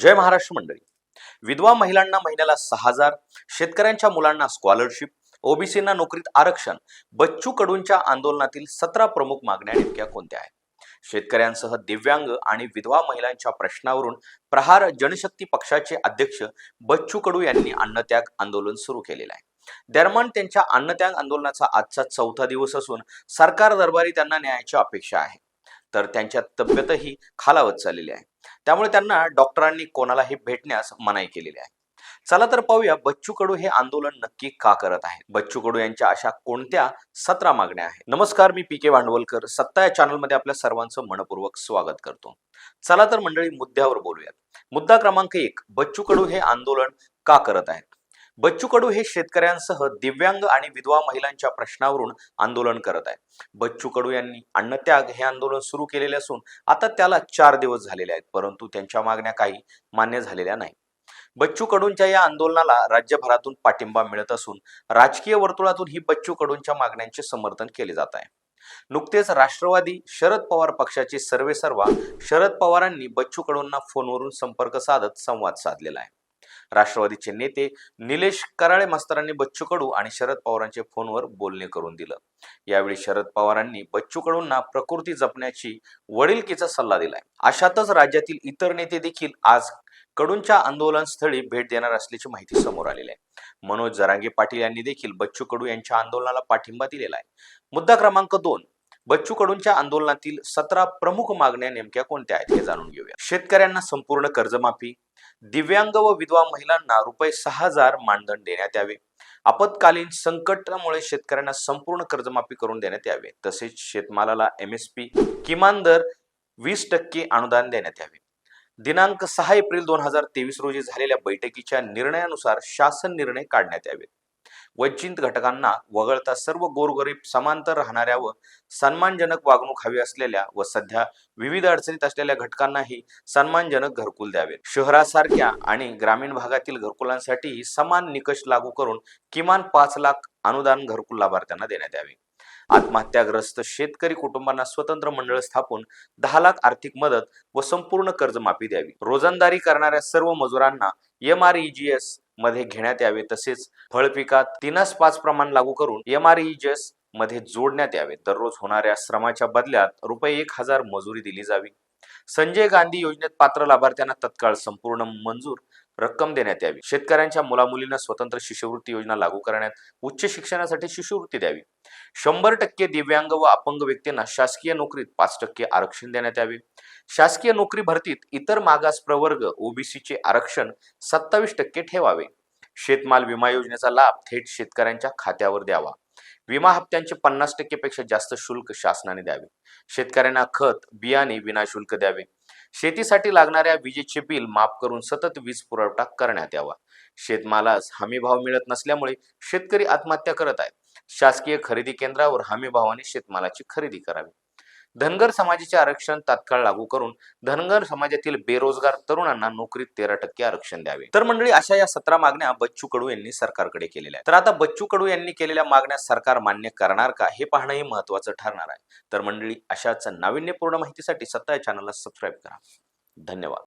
जय महाराष्ट्र मंडळी. विधवा महिलांना महिन्याला सहा हजार शेतकऱ्यांच्या मुलांना स्कॉलरशिप ओबीसींना नोकरीत आरक्षण बच्चू कडूंच्या आंदोलनातील सतरा प्रमुख मागण्या नेमक्या कोणत्या आहेत? शेतकऱ्यांसह दिव्यांग आणि विधवा महिलांच्या प्रश्नावरून प्रहार जनशक्ती पक्षाचे अध्यक्ष बच्चू कडू यांनी अन्नत्याग आंदोलन सुरू केलेलं आहे. दरम्यान त्यांच्या अन्नत्याग आंदोलनाचा आजचा चौथा दिवस असून सरकार दरबारी त्यांना न्यायाची अपेक्षा आहे. तर त्यांच्या तब्येतही खालावत चाललेली आहे. त्यामुळे त्यांना डॉक्टरांनी कोणालाही भेटण्यास मनाई केलेली आहे. चला तर पाहूया बच्चू कडू हे आंदोलन नक्की का करत आहेत बच्चू कडू यांच्या अशा कोणत्या सतरा मागण्या आहेत? नमस्कार मी पी के भांडवलकर सत्ता या चॅनलमध्ये आपल्या सर्वांचं मनपूर्वक स्वागत करतो. चला तर मंडळी मुद्द्यावर बोलूयात. मुद्दा क्रमांक एक बच्चू कडू हे आंदोलन का करत आहेत? बच्चू कडू हे शेतकऱ्यांसह दिव्यांग आणि विधवा महिलांच्या प्रश्नावरून आंदोलन करत आहे. बच्चू कडू यांनी अन्नत्याग हे आंदोलन सुरू केलेले असून आता त्याला चार दिवस झालेले आहेत परंतु त्यांच्या मागण्या काही मान्य झालेल्या नाही. बच्चू कडूंच्या या आंदोलनाला राज्यभरातून पाठिंबा मिळत असून राजकीय वर्तुळातून ही बच्चू कडूंच्या मागण्यांचे समर्थन केले जात आहे. नुकतेच राष्ट्रवादी शरद पवार पक्षाचे सर्वेसर्वा शरद पवारांनी बच्चू कडूंना फोनवरून संपर्क साधत संवाद साधलेला आहे. राष्ट्रवादीचे नेते निलेश कराळे मास्तरांनी बच्चू कडू आणि शरद पवारांचे फोनवर बोलणे करून दिलं. यावेळी शरद पवारांनी बच्चू कडूंना प्रकृती जपण्याची वडीलकीचा सल्ला दिलाय. अशातच राज्यातील इतर नेते देखील आज कडूंच्या आंदोलनस्थळी भेट देणार असल्याची माहिती समोर आलेली आहे. मनोज जरांगे पाटील यांनी देखील बच्चू कडू यांच्या आंदोलनाला पाठिंबा दिलेला आहे. मुद्दा क्रमांक दोन. बच्चू कडूंच्या आंदोलनातील सतरा प्रमुख मागण्या नेमक्या कोणत्या आहेत हे जाणून घेऊया. शेतकऱ्यांना संपूर्ण कर्जमाफी दिव्यांग व विधवा महिलांना रुपये सहा हजार मानधन देण्यात यावे आपत्कालीन संकटामुळे शेतकऱ्यांना संपूर्ण कर्जमाफी करून देण्यात यावे तसेच शेतमालाला एम एस पी किमान दर वीस टक्के अनुदान देण्यात यावे. दिनांक सहा एप्रिल दोन हजार तेवीस रोजी झालेल्या बैठकीच्या निर्णयानुसार शासन निर्णय काढण्यात यावेत. वंचित घटकांना वगळता सर्व गोरगरीब समांतर राहणाऱ्या व सन्मानजनक वागणूक हवी असलेल्या व सध्या विविध अडचणीत असलेल्या घटकांनाही सन्मानजनक घरकुल द्यावेत शहरासारख्या आणि ग्रामीण भागातील घरकुलांसाठीही समान निकष लागू करून किमान पाच लाख अनुदान घरकुल लाभार्थ्यांना देण्यात यावे. आत्महत्याग्रस्त शेतकरी कुटुंबांना स्वतंत्र मंडळ स्थापून दहा लाख आर्थिक मदत व संपूर्ण कर्जमाफी द्यावी. रोजंदारी करणाऱ्या सर्व मजुरांना एम आरमध्ये घेण्यात यावे. तसेच फळपिकात तीनस पाच प्रमाण लागू करून एम आरमध्ये जोडण्यात यावे. दररोज होणाऱ्या श्रमाच्या बदल्यात रुपये एक हजार मजुरी दिली जावी. संजय गांधी योजनेत पात्र लाभार्थ्यांना तत्काळ संपूर्ण मंजूर रक्कम देण्यात यावी. शेतकऱ्यांच्या मुलामुलींना स्वतंत्र शिष्यवृत्ती योजना लागू करण्यात उच्च शिक्षणासाठी शिष्यवृत्ती द्यावी. शंभर टक्के दिव्यांग व अपंग व्यक्तींना शासकीय नोकरीत पाच टक्के आरक्षण देण्यात यावे. शासकीय नोकरी भरतीत इतर मागास प्रवर्ग ओबीसीचे आरक्षण सत्तावीस टक्के ठेवावे. शेतमाल विमा योजनेचा लाभ थेट शेतकऱ्यांच्या खात्यावर द्यावा. विमा हप्त्यांचे पन्नास टक्केपेक्षा जास्त शुल्क शासनाने द्यावे. शेतकऱ्यांना खत बियाणे विनाशुल्क द्यावे. शेतीसाठी लागणाऱ्या विजेचे बिल माफ करून सतत वीज पुरवठा करण्यात यावा. शेतमालास हमी भाव मिळत नसल्यामुळे शेतकरी आत्महत्या करत आहेत. शासकीय खरेदी केंद्रावर हमी भावाने शेतमालाची खरेदी करावी. धनगर समाजाचे आरक्षण तात्काळ लागू करून धनगर समाजातील बेरोजगार तरुणांना नोकरीत तेरा टक्के आरक्षण द्यावे. तर मंडळी अशा या सतरा मागण्या बच्चू कडू यांनी सरकारकडे केलेल्या आहेत. तर आता बच्चू कडू यांनी केलेल्या मागण्या सरकार मान्य करणार का हे पाहणंही महत्वाचं ठरणार आहे. तर मंडळी अशाच नाविन्यपूर्ण माहितीसाठी सत्ता या चॅनलला सबस्क्राईब करा. धन्यवाद.